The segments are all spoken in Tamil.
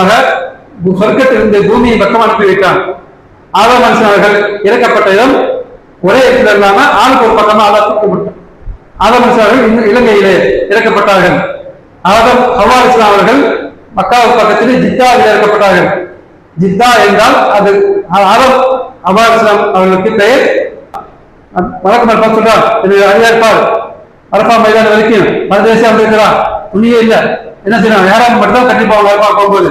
மூலமாக சொர்க்கத்திலிருந்து பூமியை பக்கம் அனுப்பி வைத்தான். ஆதம் அவர்கள் இறக்கப்பட்ட இடம் ஒரே இடத்துல இல்லாம ஆளுக்கு ஒரு பக்கமா அல்லா தூக்கப்பட்டார் ஆதம் அவர்கள் இலங்கையிலே இறக்கப்பட்டார்கள். ஆதம் ஹவா இஸ்லாம் அவர்கள் மக்காவுக்கு பக்கத்திலே ஜித்தாவில் இறக்கப்பட்டார்கள். ஜித்தா என்றால் அது ஆதம் ஹவா இஸ்லாம் அவர்களுக்கு பெயர். வழக்கம் இருப்பா சொல்றார் இது அரபா வரைக்கும் மறுதேசம் அப்படி இருக்கிறா துணியே இல்லை. என்ன செய்யணும் யாராவது மட்டும் தான் கண்டிப்பா அவங்க போகும்போது.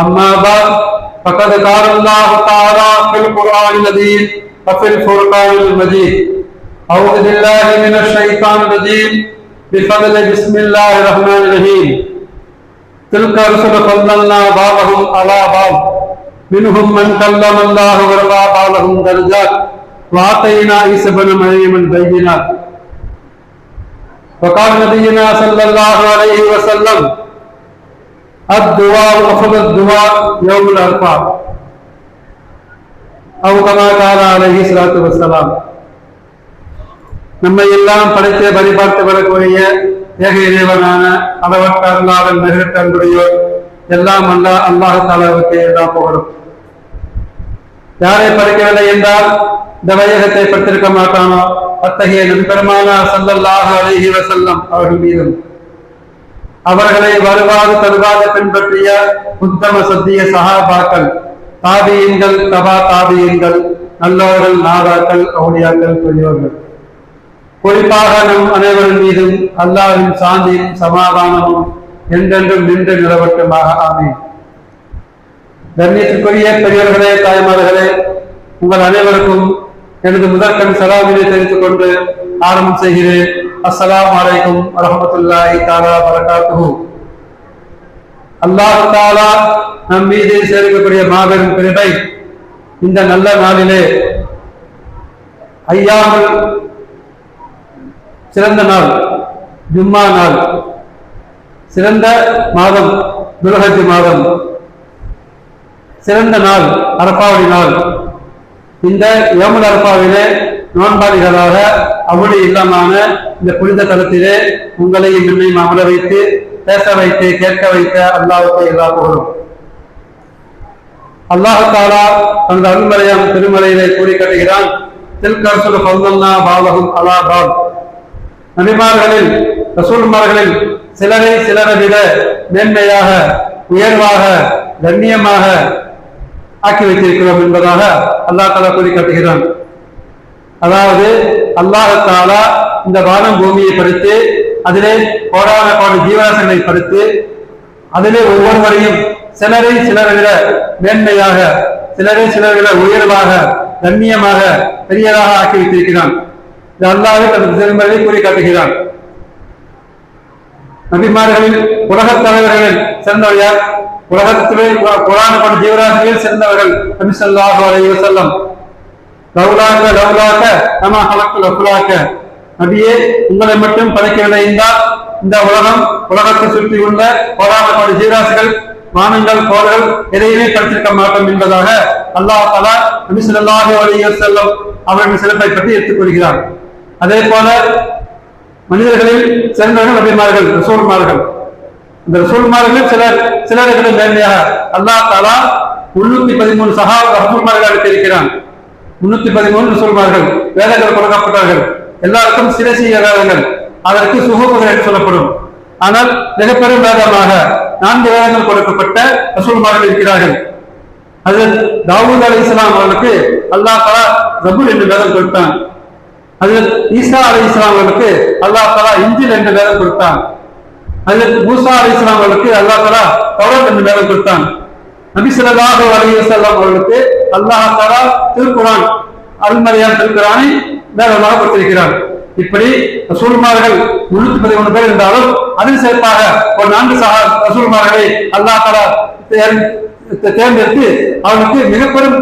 أما بعد فقد قال الله تعالى في القرآن العظيم وفي الفرقان المجيد. أعوذ بالله من الشيطان الرجيم. بفضل بسم الله الرحمن الرحيم. تلك رسل فضلنا بعضهم على بعض. منهم من كلم الله ورفع بعضهم درجات. وآتينا عيسى بن مريم البينات. وقال نبينا صلى الله عليه وسلم الدعاء أفضل الدعاء يوم الأربعاء أو كما قال عليه الصلاة والسلام நம்மை எல்லாம் படைத்து பரிபார்த்து வரக்கூடிய ஏக இறைவனான அளவற்ற அருளாளன் மிகட்ட அன்புடையோர் எல்லாம் அல்ல அல்லாஹ் தாலாவுக்கு எல்லாம் புகழும் யாரை படைக்கவில்லை என்றால் இந்த வையகத்தை படுத்திருக்க மாட்டானோ அத்தகைய நண்பெருமான சல்லல்லாஹு அலைஹி வஸல்லம் அவர்கள் மீதும் அவர்களை வருவாறு தருவாறு பின்பற்றிய உத்தம சத்திய சகாபாக்கள் தாபியங்கள் தபா தாபியங்கள் நல்லவர்கள் நாதாக்கள் அவுளியாக்கள் பெரியவர்கள் குறிப்பாக நம் அனைவரின் மீதும் அல்லாவின் சாந்தியும் சமாதானமும் என்றென்றும் நின்று நிலவட்டுமாக. ஆமே கண்ணியத்திற்குரிய பெரியவர்களே தாய்மார்களே உங்கள் அனைவருக்கும் எனது முதற்கண் சலாமினை தெரிந்து கொண்டு ஆரம்பம் செய்கிறேன். அஸ்லாம் வலைக்கும் வரமத்துல்லாஹி தாலா வரகாத்துஹு அல்லாஹ் தாலா நம் மீது சேர்க்கக்கூடிய மாபெரும் கிருபை இந்த நல்ல நாளிலே ஐயாமல் சிறந்த நாள் ஜும்மா நாள் சிறந்த மாதம் துலகத்தி மாதம் சிறந்த நாள் அரப்பாவடி நாள். இந்த யோமுல் அரப்பாவிலே நோன்பாளிகளாக அவளி இல்லமான இந்த புனித தளத்திலே உங்களையும் என்னையும் அமர வைத்து பேச வைத்து கேட்க வைத்த அல்லாவுக்கு எல்லா புகழும். அல்லாஹ் தாலா தனது அருள்மறையாம் திருமலையிலே கூறி கட்டுகிறான். தில்கர்சுல் பந்தல்லா பாவகம் அலா பால். நபிமார்களில் ரசூல்மார்களில் சிலரை சிலரை விட மேன்மையாக உயர்வாக கண்ணியமாக ஆக்கி வைத்திருக்கிறோம் என்பதாக அல்லாஹ் தாலா கூறி காட்டுகிறான். அதாவது அல்லாஹத்தாலா இந்த வானம் பூமியை படுத்து அதிலே கோடான கோடி ஜீவராசங்களை படுத்து அதிலே ஒவ்வொருவரையும் சிலரை சிலரை விட மேன்மையாக சிலரை சிலரை விட உயர்வாக கண்ணியமாக பெரியதாக ஆக்கி வைத்திருக்கிறான். இது அல்லாஹ் தனது திருமலை கூறி காட்டுகிறான். நபிமார்களில் உலகத் தலைவர்களில் சிறந்தவர் யார்? உலகத்திலே குரான கொண்ட ஜீவராசிகளில் சிறந்தவர்கள் நபி ஸல்லல்லாஹு லவுலாக லவுலாக லவ்லாக்க நமா ஹலக்கு நபியே உங்களை மட்டும் படைக்கவில்லை என்றால் இந்த உலகம் உலகத்தை சுற்றி உள்ள கோடான கோடி ஜீவராசிகள் வானங்கள் கோள்கள் எதையுமே படைத்திருக்க மாட்டோம் என்பதாக அல்லாஹ் தலா நபி ஸல்லல்லாஹு அலைஹி வஸல்லம் அவர்களின் சிறப்பை பற்றி எடுத்துக்கொள்கிறார் அதே போல மனிதர்களில் சிறந்தவர்கள் நபிமார்கள் ரசூல்மார்கள். இந்த ரசூல்மார்கள் சிலர் சிலர்களின் மேன்மையாக அல்லாஹ் தலா முன்னூத்தி பதிமூணு சகா ரசூல்மார்கள் அளித்திருக்கிறான் முன்னூத்தி பதிமூன்று சொல்வார்கள். வேதங்கள் கொடுக்கப்பட்டார்கள் எல்லாருக்கும் சிரசிய வேதங்கள் அதற்கு சுகபுகள் என்று சொல்லப்படும். ஆனால் மிகப்பெரும் வேதமாக நான்கு வேதங்கள் கொடுக்கப்பட்ட ரசூல்மார்கள் இருக்கிறார்கள். அது தாவூத் அலி இஸ்லாம் அவர்களுக்கு அல்லாஹ் தலா ரபுல் என்று வேதம் கொடுத்தான். அதில் ஈசா அலி இஸ்லாம் அவர்களுக்கு அல்லாஹ் தலா இஞ்சில் என்று வேதம் கொடுத்தான். அதில் மூசா அலி இஸ்லாம் அவர்களுக்கு அல்லாஹ் தலா கௌரவ் என்று வேதம் கொடுத்தான். நபி ஸல்லல்லாஹு செல்லம் அவர்களுக்கு அல்லாஹ் தலா திருக்குறான் அல்மரியான் திருக்குரானை வேதமாக கொடுத்திருக்கிறார். இப்படி ரசூல்மார்கள் முன்னூத்தி பதிமூணு பேர் இருந்தாலும் அதில் சேர்ப்பாக ஒரு நான்கு சகா ரசூல்மார்களை அல்லாஹ் தலா தேர்ந்தெடுத்து அவனுக்கு மிகப்பெரும்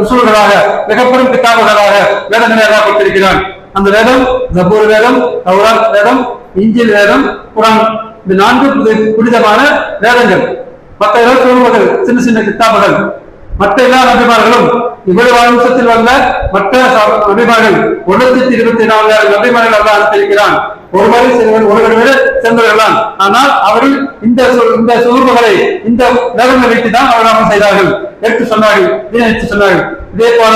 ரசூல்களாக மிகப்பெரும் கிதாபுகளாக வேதங்களை எல்லாம் கொடுத்திருக்கிறான். அந்த வேதம் ஜபூர் வேதம் தௌராத் வேதம் இஞ்சில் வேதம் குரான் இந்த நான்கு புனிதமான வேதங்கள். மற்ற இருபத்தி ஒன்பது சின்ன சின்ன கித்தாபுகள் மற்ற எல்லா நபிமார்களும் இவ்வளவு வந்த மற்ற நபிமார்கள் ஒரு லட்சத்தி இருபத்தி நான்காயிரம் நபிமார்கள் அல்லாஹ் அனுப்பியிருக்கிறான் ஒருவரை சிறுவர் ஒருவர் விட சென்றவர்களாம் ஆனால் அவர்கள் இந்த இந்த சுருபங்களை இந்த நேரங்களை வைத்து தான் அவர் அமல் செய்தார்கள். எடுத்து சொன்னார்கள் இதை எடுத்து சொன்னார்கள். இதே போல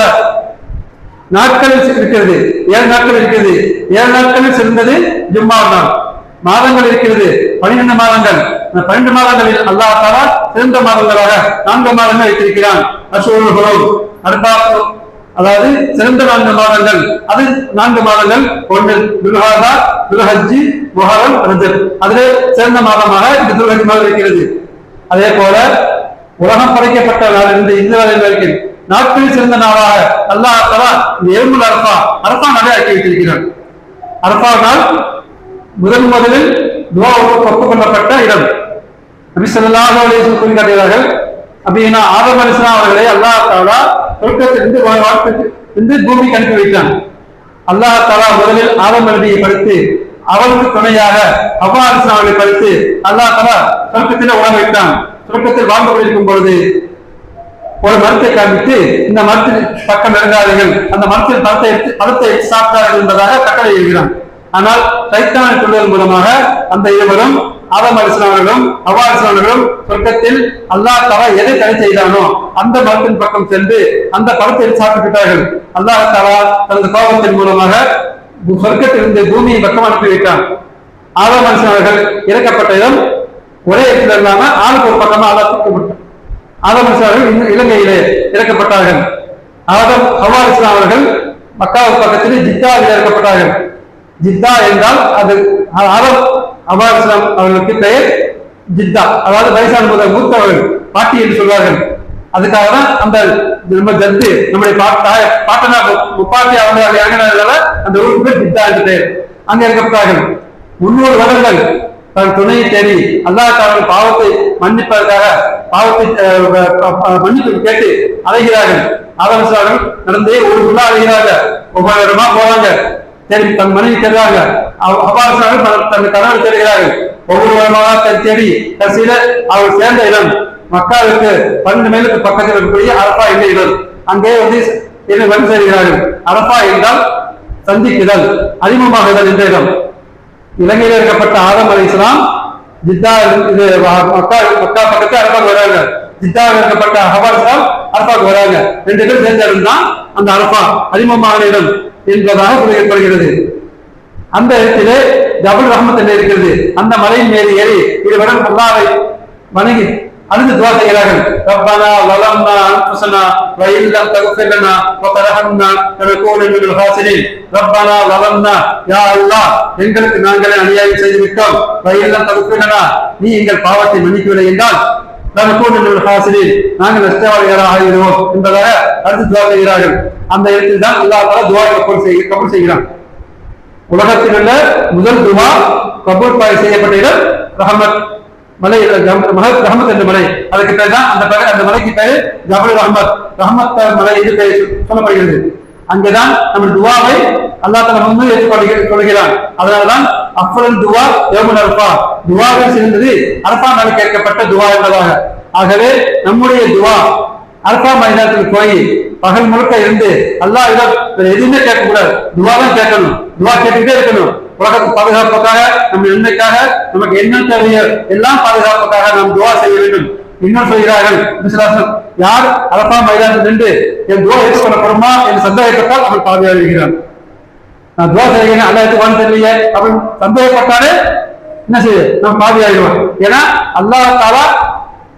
நாட்கள் இருக்கிறது ஏழு நாட்கள் இருக்கிறது ஏழு நாட்களில் சிறந்தது ஜும்மா நாள் மாதங்கள் இருக்கிறது. பன்னிரண்டு மாதங்கள். பன்னிரண்டு மாதங்களில் அல்லாஹ் தாலா சிறந்த மாதங்களாக நான்கு மாதங்கள் வைத்திருக்கிறான். அசூர்களும் அடுத்த அதாவது சிறந்த நான்கு மாதங்கள். அது நான்கு மாதங்கள். ஒன்று துல்ஹாதா துல்ஹஜி முஹரம் ரஜப். அதிலே சிறந்த மாதமாக இந்த துல்ஹஜி மாதம் இருக்கிறது. அதே போல உலகம் படைக்கப்பட்ட நாள் இருந்து இந்த வரை வரைக்கும் நாட்களில் சிறந்த நாளாக அல்லாஹ் தலா இந்த எலும்புல் அரபா அரபா நாளை ஆக்கி வைத்திருக்கிறான். அரபா நாள் முதன் முதலில் துவா ஒப்புக்கொள்ளப்பட்ட இடம். நபி ஸல்லல்லாஹு அலைஹி அப்படின்னா ஆதம் அலிஸ்லாம் அவர்களை அல்லாஹ் தாலா சொர்க்கத்திலிருந்து வாழ்க்கைக்கு பூமிக்கு அனுப்பி வைத்தான். அல்லாஹ் தாலா முதலில் ஆதம் அலியை படுத்து அவருக்கு துணையாக அவ்வா அலிஸ்லாம் அவர்களை படுத்து அல்லாஹ் தாலா சொர்க்கத்தில் உணவு வைத்தான். சொர்க்கத்தில் வாழ்ந்து கொண்டிருக்கும் பொழுது ஒரு மரத்தை காமித்து இந்த மரத்தில் பக்கம் இறங்காதீர்கள். அந்த மரத்தில் பழத்தை எடுத்து பழத்தை எடுத்து சாப்பிட்டார்கள் என்பதாக கட்டளை எழுகிறான் ஆனால் சைத்தான சொல்வதன் மூலமாக அந்த இருவரும் ஆதம் அலிஸ்லாமர்களும் அவ்வா அலிஸ்லாமர்களும் சொர்க்கத்தில் அல்லாஹ் தலா எதை தடை செய்தானோ அந்த மரத்தின் பக்கம் சென்று அந்த பழத்தை சாப்பிட்டுவிட்டார்கள் அல்லாஹ் தலா தனது கோபத்தின் மூலமாக சொர்க்கத்திலிருந்து பூமியை பக்கம் அனுப்பிவிட்டான். ஆதம் அலிஸ்லாமர்கள் இறக்கப்பட்ட இடம் ஒரே இடத்துல இல்லாம ஆளுக்கு ஒரு பக்கமா அல்லா தூக்கப்பட்டான் ஆதம் அலிஸ்லாமர்கள் இன்னும் இலங்கையிலே இறக்கப்பட்டார்கள். ஆதம் ஹவா அவர்கள் மக்காவுக்கு பக்கத்தில் ஜித்தாவில் இறக்கப்பட்டார்கள். ஜித்தா என்றால் அது ஆதம் அபாஸ்லாம் அவர்களுக்கு பெயர் ஜித்தா. அதாவது வயசான முதல் மூத்தவர்கள் பாட்டி என்று சொல்வார்கள். அதுக்காக தான் அந்த நம்ம ஜத்து நம்முடைய பாட்டாய பாட்டனா முப்பாட்டி அவங்க இறங்கினதால அந்த ஊருக்கு பேர் ஜித்தா என்று பெயர். அங்க இறக்கப்பட்டார்கள். முன்னூறு வருடங்கள் தன் துணையை தேடி அல்லாஹ் தாங்கள் பாவத்தை மன்னிப்பதற்காக பாவத்தை மன்னிப்பு கேட்டு அலைகிறார்கள். ஆதரசார்கள் நடந்தே ஒரு ஃபுல்லா அலைகிறார்கள். ஒவ்வொரு இடமா போறாங்க தேடி தன் மனைவி தேடுறாங்க அபாரசார்கள் தன் கணவர் தேடுகிறார்கள். ஒவ்வொரு வருமாக தன் தேடி கடைசியில அவர் சேர்ந்த இடம். மக்காவுக்கு பன்னெண்டு மைலுக்கு பக்கத்தில் இருக்கக்கூடிய அரப்பா என்ற இடம். அங்கே வந்து என்ன வந்து சேர்கிறார்கள். அரப்பா என்றால் சந்திக்குதல் அறிமுகமாகுதல் என்ற இடம். இலங்கையில் இருக்கப்பட்ட ஆதம் அலி இஸ்லாம் ஜித்தா இது மக்கா மக்கா பக்கத்து அரபாக்கு வராங்க. ஜித்தாவில் இருக்கப்பட்ட அஹபா இஸ்லாம் அரபாக்கு வராங்க. ரெண்டு பேரும் சேர்ந்த இடம் தான் அந்த அரபா அறிமுகமான இடம். என்பதாக குறிப்பிடப்படுகிறது அந்த இடத்திலே ஜபுல் ரஹமத் என்று இருக்கிறது. அந்த மலையின் மீது ஏறி இருவரும் அல்லாவை வணங்கி அழுது துவா செய்கிறார்கள். ரப்பனா வலம்னா அன்புசனா வயில்லம் இல்லம் தக்ஃபிர் லனா வ மினல் ஹாசிரின். ரப்பனா வலம்னா யா அல்லாஹ் எங்களுக்கு நாங்களே அநியாயம் செய்து விட்டோம் வயில்லம் இல்லம் நீ எங்கள் பாவத்தை மன்னிக்கவில்லை என்றால் நாங்கள் நஷ்டவாளிகளாக ஆகிறோம் என்பதாக அடுத்து துவா செய்கிறார்கள். அந்த இடத்தில் தான் அல்லா தஆலா துவா கப்பல் செய்ய கப்பல் செய்கிறான். உலகத்தில் உள்ள முதல் துவா கபூர் பாய் செய்யப்பட்ட இடம் ரஹமத் மலை ஜம்- மஹத் ரஹமத் என்ற மலை. அதுக்கு பேர் தான் அந்த பேர் அந்த மலைக்கு பேரு ஜபல் ரஹமத். ரஹமத் மலை என்று பெயர் சொல்லப்படுகிறது. அங்கேதான் நம்ம துவாவை அல்லா தலா வந்து ஏற்றுக்கொள்கிறான் அதனால்தான் அஃபலன் துவா யோமன் அல்பா துவாக சிறந்தது அரபா நாள் கேட்கப்பட்ட துவா என்பதாக. ஆகவே நம்முடைய துவா அரபா மைதானத்தில் போய் பகல் முழுக்க இருந்து அல்லாஹ் இடம் எதுவுமே கேட்கக்கூடாது. துவா தான் கேட்கணும். துவா கேட்டுக்கிட்டே இருக்கணும். உலகத்து பாதுகாப்புக்காக நம்ம நன்மைக்காக நமக்கு என்ன தேவையோ எல்லாம் பாதுகாப்புக்காக நாம் துவா செய்ய வேண்டும். இன்னும் சொல்கிறார்கள் விசுவாசம் யார் அரபா மைதானத்தில் நின்று என் துவா ஏற்றுக்கொள்ளப்படுமா என்று சந்தேகப்பட்டால் அவன் பாதுகாக்கிறான் நான் துவா செய்கிறேன் அல்ல ஏற்றுக்கொண்டு தெரியலையே அப்படின்னு சந்தேகப்பட்டாலே என்ன செய்யுது? நம்ம பாதி ஆகிடுவோம் ஏன்னா அல்லாஹ் தாலா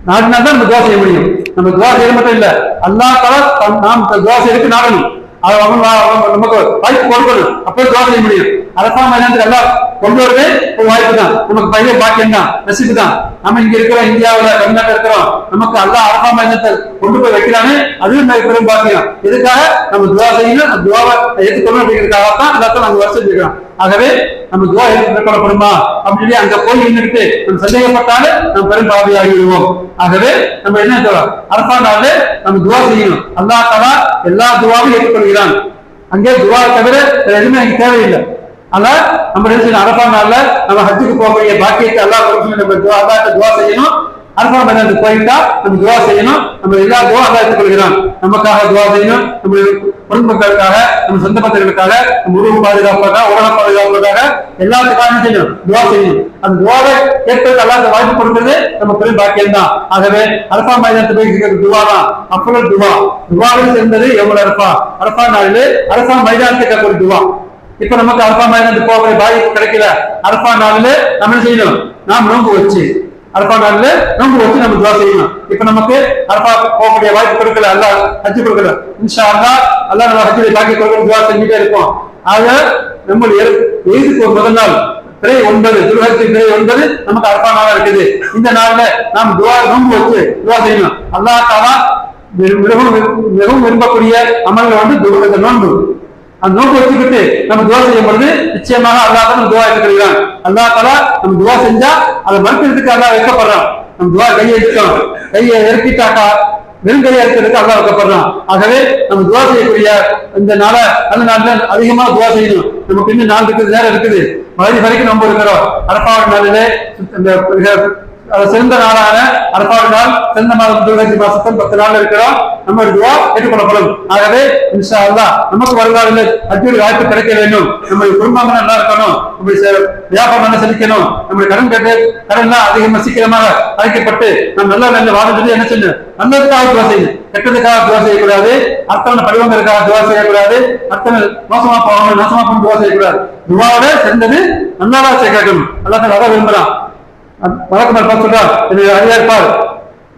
நாடினா தான் நம்ம துவா செய்ய முடியும். நம்ம துவா செய்ய மட்டும் இல்லை அல்லாஹ் தாலா நாம் துவா செய்யறதுக்கு நாடணும். நமக்கு வாய்ப்பு கொடுக்கணும். அப்போ துவா செய்ய முடியும் அரசாங்க மைதானத்துக்கு எல்லாம் கொண்டு வரவே ஒரு வாய்ப்பு தான். நமக்கு பையன் பாக்கியம் தான் நசிப்பு தான். நம்ம இங்க இருக்கிறோம் இந்தியாவுல தமிழ்நாட்டில் இருக்கிறோம். நமக்கு எல்லாம் அரசாங்க மைதானத்தை கொண்டு போய் வைக்கிறானே அதுவும் மிக பெரும் பாக்கியம். இதுக்காக நம்ம துவா செய்யணும் அந்த துவாவை ஏற்றுக்கணும் அப்படிங்கிறதுக்காக தான் எல்லாத்தையும் நாங்க வருஷம் இருக்கிறோம் ஆகவே நம்ம துவா ஏற்றுக்கொள்ளப்படுமா அப்படின்னு சொல்லி அங்க போய் நின்றுட்டு நம்ம சந்தேகப்பட்டாலும் நம்ம பெரும் பாவி ஆகிவிடுவோம் ஆகவே நம்ம என்ன சொல்றோம் அரசாண்டாலே நம்ம துவா செய்யணும். அல்லா தலா எல்லா துவாவும் ஏற்றுக்கொள்கிறான். அங்கே துவா தவிர எதுவுமே எனக்கு தேவையில்லை. அல்ல நம்ம என்ன செய்யணும்? அரபா நாள்ல நம்ம ஹஜ்ஜுக்கு போகக்கூடிய பாக்கியத்தை அல்லா நம்ம துவா அல்லாட்ட துவா செய்யணும். அரபா மைதானத்துக்கு போயிட்டா நம்ம துவா செய்யணும். நம்ம எல்லா துவா அல்லா எடுத்துக்கொள்கிறான் நமக்காக துவா செய்யணும். நம்முடைய குடும்பங்களுக்காக நம்ம சொந்த பந்தங்களுக்காக நம்ம உருவ பாதுகாப்புக்காக உலக பாதுகாப்புக்காக எல்லாத்துக்காக செய்யணும். துவா செய்யணும். அந்த துவாவை கேட்பதற்கு அல்லாத வாய்ப்பு கொடுக்கிறது நம்ம பெரும் பாக்கியம் தான் ஆகவே அரபா மைதானத்தை போய் துவா தான் அப்பொழுது துவா. துவாவில் சேர்ந்தது எவ்வளவு அரபா அரபா நாளில் அரபா மைதானத்துக்கு ஒரு துவா. இப்ப நமக்கு அரபா மைதானத்துக்கு போகிற வாய்ப்பு கிடைக்கல. அரபா நாளில் நம்ம செய்யணும்? நாம் நோன்பு வச்சு அரபா நாள்ல நோன்பு வச்சு நம்ம துவா செய்யணும் இப்ப நமக்கு அரபா போகக்கூடிய வாய்ப்பு கொடுக்கல. அல்ல ஹஜ்ஜு கொடுக்கல. இன்ஷா அல்லா அல்லா நம்ம ஹஜ்ஜுடைய பாக்கி கொடுக்கணும் துவா செஞ்சுட்டே இருப்போம் ஆக நம்ம எய்துக்கு ஒரு முதல் நாள். திரை ஒன்பது துருகத்தி திரை ஒன்பது நமக்கு அரபா நாளா இருக்குது. இந்த நாள்ல நாம் துவா நோன்பு வச்சு துவா செய்யணும் அல்லா தாலா மிகவும் மிகவும் விரும்பக்கூடிய அமல்கள் வந்து துவா- நோன்பு. அந்த நோக்கு வச்சுக்கிட்டு நம்ம துவா செய்யும் பொழுது நிச்சயமாக அல்லா தான் நம்ம துவா எடுத்துக்கிறான் அல்லா தலா நம்ம துவா செஞ்சா அதை மறுக்கிறதுக்கு அல்லா வைக்கப்படுறான். நம்ம துவா கையை எடுக்கணும் கையை இறக்கிட்டாக்கா வெறுங்கையை இருக்கிறதுக்கு அல்லா வைக்கப்படுறான். ஆகவே நம்ம துவா செய்யக்கூடிய இந்த நாள அந்த நாள்ல அதிகமா துவா செய்யணும். நமக்கு இன்னும் நாள் இருக்குது நேரம் இருக்குது. மறுபடி வரைக்கும் நம்ம இருக்கிறோம். அரப்பாவது நாளிலே இந்த சிறந்த நாளான அரபாடு நாள் சிறந்த மாதம் துர்கி மாசத்தில் பத்து நாள் இருக்கிறோம். நம்ம துவா ஏற்றுக்கொள்ளப்படும். ஆகவே இன்ஷா அல்லாஹ் நமக்கு வருங்காலில் அஜூரி வாய்ப்பு கிடைக்க வேண்டும். நம்முடைய குடும்பம் நல்லா இருக்கணும். நம்முடைய வியாபாரம் நல்லா செலுத்தணும் நம்முடைய கடன் கட்டு கடன்லாம் அதிகமாக சீக்கிரமாக அழைக்கப்பட்டு நம்ம நல்ல நல்ல வாழ்ந்துட்டு என்ன செய்யணும்? நல்லதுக்காக துவா செய்யணும். கெட்டதுக்காக துவா செய்யக்கூடாது. அத்தனை படிவங்களுக்காக துவா செய்யக்கூடாது. அத்தனை மோசமா போகணும் நாசமா போகணும் துவா செய்யக்கூடாது. துவாவோட சிறந்தது நல்லா செய்ய கேட்கணும் அல்லாஹ் அதான் விரும்புறான். வழக்கமாக பார்த்து சொல்றா என்னுடைய அழியா இருப்பார்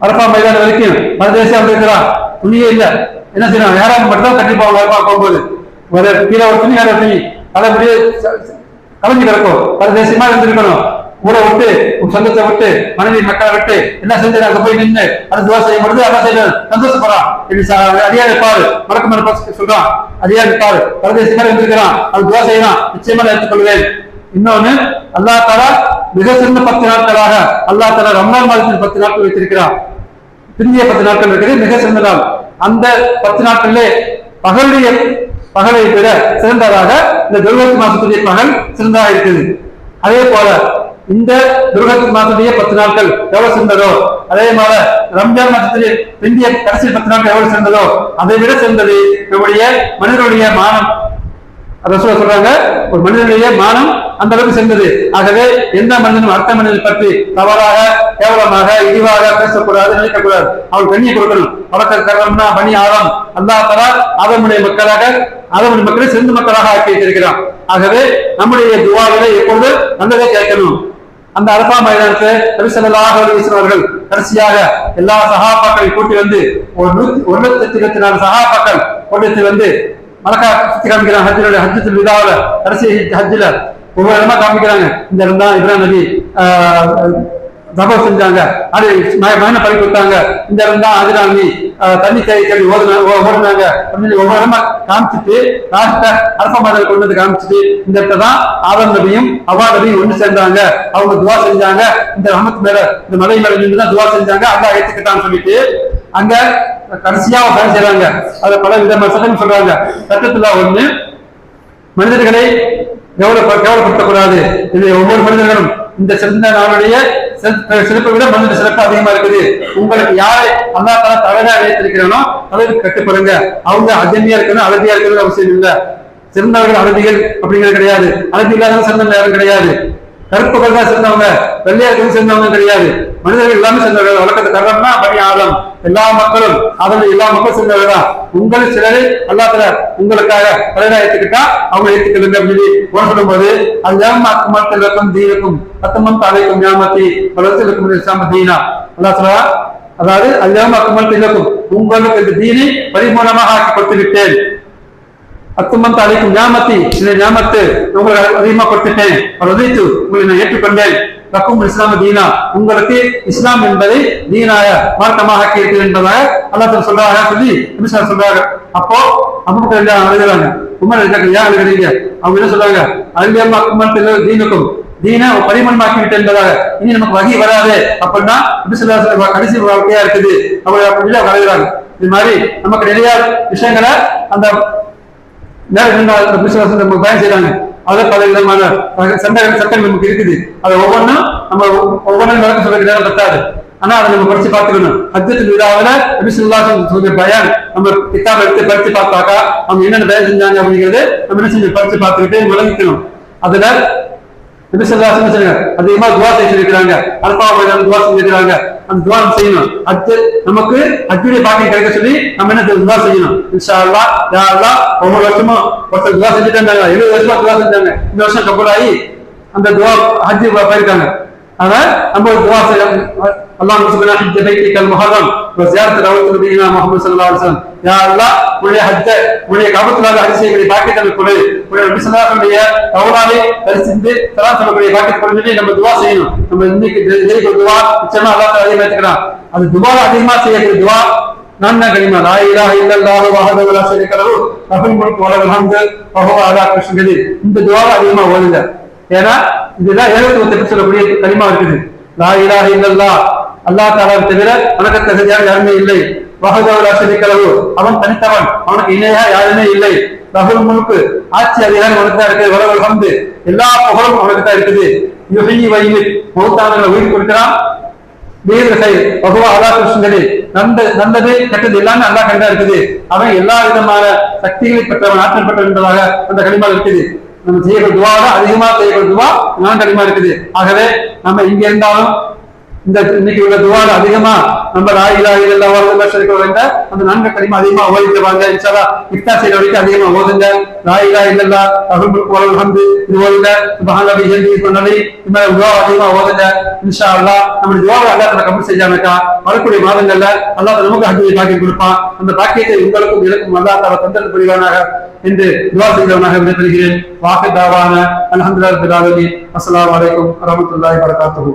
அரப்பா மைதான வரைக்கும் பரதேசியா வந்திருக்கிறான் துணியே இல்ல. என்ன செய்யணும் யாராவது மட்டும் தான் அரப்பா போகும்போது. ஒரு கீழே ஒரு துணி யாரோ துணி. அதை அப்படியே ச- ச- கலைஞ்சு கிடக்கும். பரதேசியமா இருந்திருக்கணும். ஊரை விட்டு உன் சொந்தத்தை விட்டு மனைவி மக்களை விட்டு என்ன செஞ்சு அங்க போய் நின்று அது துவா செய்ய முடியுது அதான் செய்யணும் சந்தோஷப்படுறான் இப்படி அடியா இருப்பாரு மறக்க மறுப்பு சொல்றான். அடியா இருப்பாரு பரதேசியமா இருந்திருக்கிறான். அது துவா செய்யலாம் நிச்சயமா நான் ஏற்றுக்கொள்வேன் இன்னொன்னு அல்லா தாரா மிக சிறந்த பத்து நாட்களாக அல்லா தாலா ரம்லான் மாதத்தில் பத்து நாட்கள் வைத்திருக்கிறார் பிந்திய பத்து நாட்கள் இருக்கிறது மிக சிறந்த நாள். அந்த பத்து நாட்களிலே பகலுடைய பகலை விட சிறந்ததாக இந்த துர்கத்து மாசத்துடைய பகல் சிறந்ததாக இருக்குது. அதே போல இந்த துர்கத்து மாசத்துடைய பத்து நாட்கள் எவ்வளவு சிறந்ததோ அதே போல ரம்ஜான் மாசத்துடைய பிந்திய கடைசி பத்து நாட்கள் எவ்வளவு சிறந்ததோ அதை விட சிறந்தது நம்முடைய மனிதனுடைய மானம் ரசூலா சொல்றாங்க ஒரு மனிதனுடைய மானம் அந்த அளவுக்கு சென்றது. ஆகவே எந்த மனிதனும் அடுத்த மனிதனை பற்றி தவறாக கேவலமாக இழிவாக பேசக்கூடாது நினைக்கக்கூடாது. அவன் கண்ணியை கொடுக்கணும். வழக்க கரணம்னா பணி ஆழம். அந்த தலா மக்களாக ஆதமுடைய மக்களை சிறந்த மக்களாக ஆக்கி வைத்திருக்கிறான். ஆகவே நம்முடைய துவாவிலே எப்பொழுது நல்லதை கேட்கணும். அந்த அரபா மைதானத்தை நபிசல்லாஹ் அவர்கள் கடைசியாக எல்லா சகாபாக்களையும் கூட்டி வந்து ஒரு நூத்தி ஒரு லட்சத்தி இருபத்தி நாலு சகாபாக்கள் கூட்டத்தில் வந்து மலக்கா சுத்தி காமிக்கிறாங்க ஹஜ்ஜில் ஹஜ்ஜத்தில் விதாவில் கடைசி ஹஜ்ஜில். ஒவ்வொரு இடமா காமிக்கிறாங்க. இந்த இடம் தான் இப்ராஹிம் நபி தபம் செஞ்சாங்க. அது மகனை பழி கொடுத்தாங்க. இந்த இடம் தான் அதிராமி தண்ணி தேவை கல்வி ஓடுனா ஓடுனாங்க அப்படின்னு ஒவ்வொரு இடமா காமிச்சிட்டு லாஸ்ட அரச மதல் கொண்டு வந்து காமிச்சிட்டு இந்த இடத்த தான் ஆதம் நபியும் அவா நபியும் ஒன்று சேர்ந்தாங்க. அவங்க துவா செஞ்சாங்க. இந்த ரமத்து மேல இந்த மலை மேல நின்று தான் துவா செஞ்சாங்க. அதான் ஏத்துக்கிட்டான்னு சொல்லிட்டு அங்க கடைசியா ஒரு வேலை செய்றாங்க. அதுல பல விதமான சட்டம் சொல்றாங்க. சட்டத்துல ஒண்ணு மனிதர்களை கௌரவ கேவலப்படுத்தக்கூடாது இது ஒவ்வொரு மனிதர்களும் இந்த சிறந்த நாளுடைய சிறப்பு- சிறப்பை விட மனித சிறப்பு அதிகமா இருக்குது. உங்களுக்கு யாரை அல்லா தலா தலைவரா வைத்திருக்கிறானோ அதற்கு கட்டுப்படுங்க அவங்க அஜன்மையா இருக்கணும் அழகியா இருக்கணும் அவசியம் இல்லை. சிறந்தவர்கள் அழகிகள் அப்படிங்கிறது கிடையாது. அழகு இல்லாத சிறந்த யாரும் கிடையாது. கருப்புகள் தான் சேர்ந்தவங்க வெள்ளையர்கள் சேர்ந்தவங்க கிடையாது. மனிதர்கள் எல்லாமே சேர்ந்தவர்கள். வழக்கத்தை கரணம்னா பணி ஆழம். எல்லா மக்களும் அதில் எல்லா மக்களும் சேர்ந்தவர்கள் தான். உங்கள் சிலரை அல்லாத்துல உங்களுக்காக தலைவரா ஏத்துக்கிட்டா அவங்க ஏத்துக்களுங்க அப்படின்னு போன சொல்லும்போது அது ஏமா அக்குமத்தலுக்கும் தீனுக்கும் பத்தமன் தலைக்கும் ஞாபகத்தி பலத்திற்கும் இஸ்லாம தீனா. அல்லா அதாவது அல்லாம அக்குமல் திலக்கும் உங்களுக்கு இந்த தீனை பரிமூலமாக ஆக்கி கொடுத்து விட்டேன் அத்துமந்த அழைக்கும் ஞாமத்தி இந்த ஞாமத்து உங்களுக்கு அதிகமா கொடுத்துட்டேன் ரதித்து உங்களை நான் ஏற்றுக்கொண்டேன். லக்கும் இஸ்லாம தீனா. உங்களுக்கு இஸ்லாம் என்பதை தீனாய மார்க்கமாக கேட்டு என்பதாக அல்லாஹ் சொல்றாங்க சொல்லி நிமிஷம் சொல்றாங்க. அப்போ அம்மா எல்லாம் அழுகிறாங்க உமர் இருக்காங்க ஏன் அழுகிறீங்க அவங்க என்ன சொல்றாங்க? அல்வியம்மா குமரத்தில் தீனுக்கும். தீன பரிமணமாக்கி விட்டு என்பதாக. இனி நமக்கு வகி வராது. அப்படின்னா கடைசி வாழ்க்கையா இருக்குது. அவங்க அப்படி வரைகிறாங்க இது மாதிரி நமக்கு நிறைய விஷயங்களை அந்த விசுவாசம் நம்ம பயன் செய்யறாங்க அதை பல விதமான சண்டை சட்டம் நமக்கு இருக்குது. அதை ஒவ்வொன்றும் நம்ம ஒவ்வொன்றும் நடக்க சொல்ல நேரம் பத்தாது. ஆனா அதை நம்ம படிச்சு பார்த்துக்கணும். அஜத்தில் விழாவில் நபிசுல்லாசம் சொல்ற பயன் நம்ம கித்தாப் எடுத்து படிச்சு பார்த்தாக்கா அவங்க என்னென்ன பயன் செஞ்சாங்க அப்படிங்கிறது நம்ம என்ன செஞ்சு படிச்சு பார்த்துக்கிட்டு விளங்கிக்கணும் அதுல நபிசுல்லாசம் சொல்லுங்க அதிகமா துவா செஞ்சிருக்கிறாங்க அல்பா அல்பாவை துவா செஞ்சிருக்கிறாங்க. அந்த துவா செய்யணும் அடுத்து நமக்கு அஜுடைய பாக்கியம் கிடைக்க சொல்லி நம்ம என்ன துவா செய்யணும். இன்ஷா அல்லா யா அல்லா ஒவ்வொரு வருஷமும் ஒருத்தர் துவா செஞ்சுட்டு இருந்தாங்க எழுபது வருஷமா துவா செஞ்சாங்க. இந்த வருஷம் கபூலாகி அந்த துவா ஹஜ்ஜி போயிருக்காங்க. ஆனா நம்ம துவா செய்யணும் அல்லாஹ் சுப்ஹானஹு ஹஜ்ஜ பைத்திக்கல் முஹர்ரம் வ ஜியாரத் ரவுல் நபியினா முஹம்மது ஸல்லல்லாஹு அலைஹி வஸல்லம் யா அல்லாஹ் உன்னுடைய ஹஜ்ஜ உன்னுடைய கபத்துலாக ஹஜ் பாக்கியத்தை கொடு உன்னுடைய நபி ஸல்லல்லாஹு அலைஹி கவுலாவை சொல்லக்கூடிய பாக்கியத்தை கொடு நம்ம துவா செய்யணும் நம்ம இன்னைக்கு துவா நிச்சயமா அல்லாஹ் அதிகமா ஏத்துக்கிறான் அது துவா அதிகமா செய்யக்கூடிய துவா நன்ன கனிமா லா இலாஹ இல்லல்லாஹு வஹதஹு லா ஷரீக லஹு லஹுல் முல்கு வ லஹுல் ஹம்து வ ஹுவ அலா இந்த துவாவை அதிகமா ஓதுங்க ஏன்னா இதுதான் ஏழு பற்றி சொல்லக்கூடிய கனிமா இருக்குது லா இலாஹ இல்லல்லா அல்லாஹ் தாலாவை தவிர வணக்கத்தை தகுதியாக யாருமே இல்லை. வஹதஹு லா அவன் தனித்தவன். அவனுக்கு இணையா யாருமே இல்லை. ரகுல் முழுக்கு ஆட்சி அதிகாரம் உனக்கு தான் இருக்குது. எல்லா புகழும் உனக்கு தான் இருக்குது. யுகி வ மௌத்தானங்களை உயிர் கொடுக்கிறான். வீரர்கள் பகவா அல்லா கிருஷ்ணனே. நந்த நல்லது கெட்டது எல்லாமே அல்லா கண்டா இருக்குது. அவன் எல்லா விதமான சக்திகளை பெற்றவன் ஆற்றல் பெற்றவன் என்பதாக அந்த கனிமா இருக்குது. நம்ம செய்யக்கூடிய அதிகமா செய்யக்கூடிய துவா நான் கனிமா இருக்குது. ஆகவே நம்ம இங்க இருந்தாலும் இந்த இன்னைக்கு உள்ள துவால அதிகமா நம்ம ராயிலா இதெல்லாம் சொல்லிக்க வந்த அந்த நன்க கடிமா அதிகமா ஓதிட்டு வாங்க. இன்ஷால்லா இஃப்தா செய்யற வரைக்கும் அதிகமா ஓதுங்க. ராயிலா இல்லல்லா அருள்முக்கு குரல் வந்து இது ஓதுங்க. சுபஹானல்லாஹி ஹம்தி சொன்னதை இந்த மாதிரி துவா அதிகமா ஓதுங்க. இன்ஷா அல்லாஹ் நம்ம துவாவை அல்லாஹ் கம்மி கபூல் செஞ்சானக்கா வரக்கூடிய மாதங்கள்ல அல்லாஹ் நமக்கு ஹஜ்ஜை பாக்கியம் கொடுப்பான். அந்த பாக்கியத்தை உங்களுக்கும் எனக்கும் அல்லாஹ் தர தந்தல் புரிவானாக என்று துவா செய்தவனாக விடைபெறுகிறேன். வாக்கு தாவான அல்ஹம்துலில்லாஹி ரப்பில் ஆலமீன். அஸ்ஸலாமு அலைக்கும் வரஹ்மத்துல்லாஹி வபரகாத்துஹு.